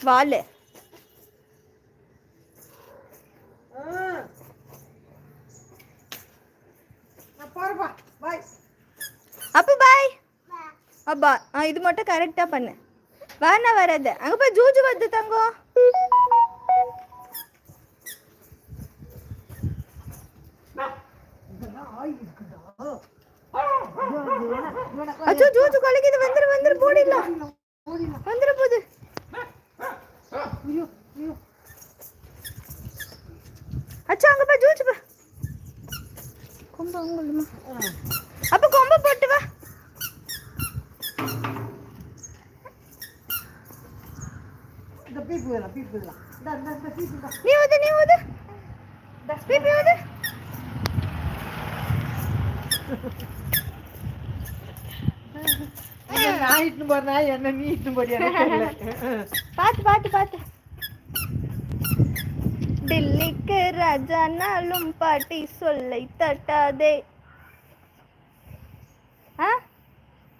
வால். நான் பாய் அப்போ பாய் அப்பா ஆ இது மட்டும் கரெக்டாக பண்ணு. வேணா வராது அங்கே போய் ஜூஜு வருது தங்கம் அச்சோ ஜூஜு கொலைக்குது. வந்துரு வந்துரு போடிடலாம் வந்துரு போகுது ஐயோ ஐயோ அச்சா அங்கே போய் ஜூஜு பா கொம்பு அவங்களுமா அப்போ கொம்பு போட்டு வா. பீப்பு பீப்பு பீப்பு நீ ஊது நீ ஊது. பிபி ஊது. நான் இட்டுன்னு போறேன்? என்ன நீ இட்டுன்னு போறியா பார்த்து பார்த்து பார்த்து டில்லிக்கு ராஜானாலும் பாட்டி சொல்லை தட்டாதே. ஆ?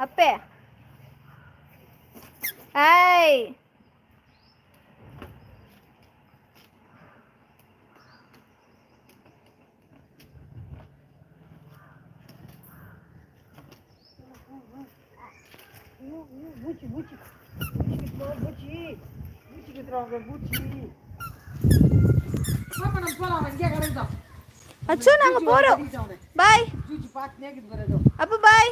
அப்பே. ஐய் பூச்சி பூச்சி பூச்சி பூச்சி பூச்சி பூச்சி பாப்பா நம்ம போலாம் அவன் இங்கே கிடந்தான் அச்சோ நாங்க போறோம். பாய். அப்போ பாய்.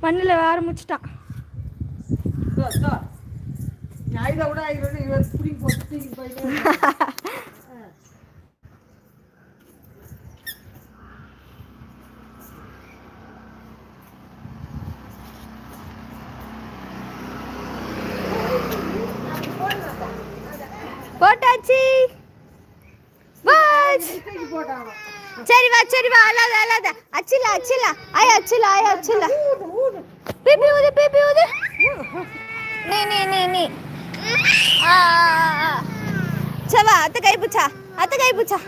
மண்ணில் ஆரம்பிச்சிட்டான் போட்டு போயிட்டு சரி வா சரி வா அல்லாத அல்லாத அச்சில அச்சில. ஆய் அச்சில ஆய் அச்சில. பிபி ஊது பிபி ஊது. நீ நீ நீ நீ. சவா அத்தை கை புச்சா அத்தை கை புச்சா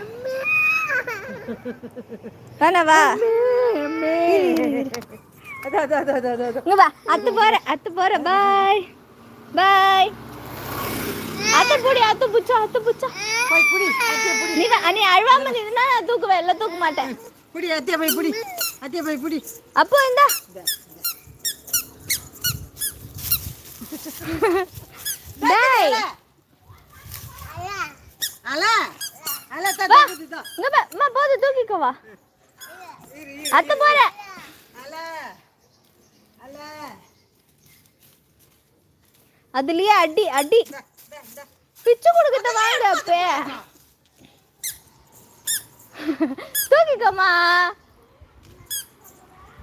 வேணா வா. அதோ, அதோ, அதோ, அதோ, அதோ, அதோ. இங்க வா அத்தை போற அத்தை போற. பாய் பாய் அத்தை புடி அத்தை புச்சா அத்தை புச்சா போய் புடி, அத்தியை புடி. நீ நீ அழுவாம நின்னா நான் தூக்குவேன் எல்லாம் தூக்க மாட்டேன் புடி, அத்தியை போய் புடி. அத்தியை போய் புடி. அப்போ இந்தா டேய் அல, அல, தா, வா தா, தா, தா. இங்க பா அம்மா போது தூக்கிக்கோ வா. அத்தை போற அல, அல. அதுலயே அடி அடி. பிச்சு கொடுக்கத்த வாங்க அப்பே. தூக்கிக்கோமா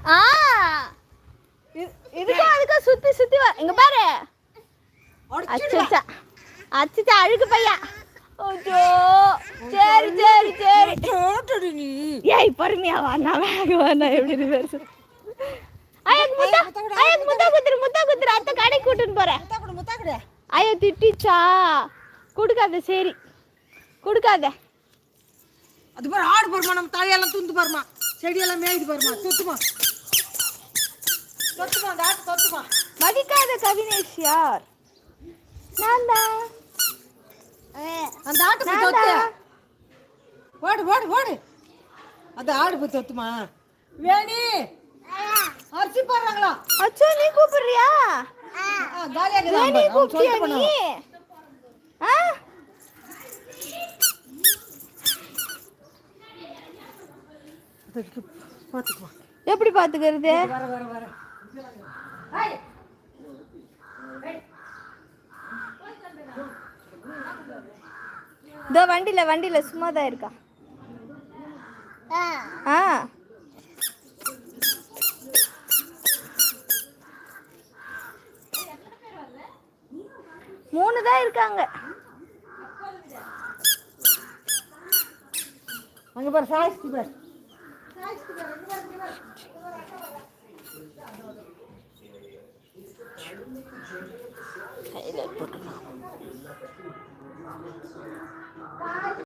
ஆ. இது- இதுக்கும் அதுக்கும் சுத்தி சுத்தி வா. இங்க பாரு. அச்சச்சா. அச்சச்சா அழுக்கு பையா. ஓஜோ சரி சரி சரி. ஏய் பொறுமையா வா. நான் வேக வா நான் எப்படி பேசு ஐயக்கு முத்தா ஐயக்கு முத்தா குத்துரு முத்தா குத்துரு. அத்தை கடைக்கு கூட்டின்னு போறேன். முத்தா கொடு, முத்தா கொடு. ஐயோ திட்டிச்சா. கொடுக்காத சரி. கொடுக்காத. அது பாரு ஆடு பாருமா நம்ம தலையெல்லாம் துண்டு பாருமா. செடியெல்லாம் மேயுது பாருமா தொத்துமா தொத்துமா அந்த ஆட்டு தொத்துமா மதிக்காத கவினேஷ் யார் நான் தான் அந்த ஆட்டு போய் ஓடு ஓடு ஓடு. அந்த ஆடு போய் தொத்துமா வேணி. அரிசி போடுறாங்களா. அச்சோ நீ கூப்பிடுறியா? காலியாக கூப்பிட்டியா நீ? எப்படி பாத்துக்கிறது? இதோ வண்டியில வண்டியில சும்மா தான் இருக்கா ஆ இருக்காங்க. அங்கே பாரு சாய்ஸ்டி பாரு. ஹைலைட் போட்டுக்கலாம்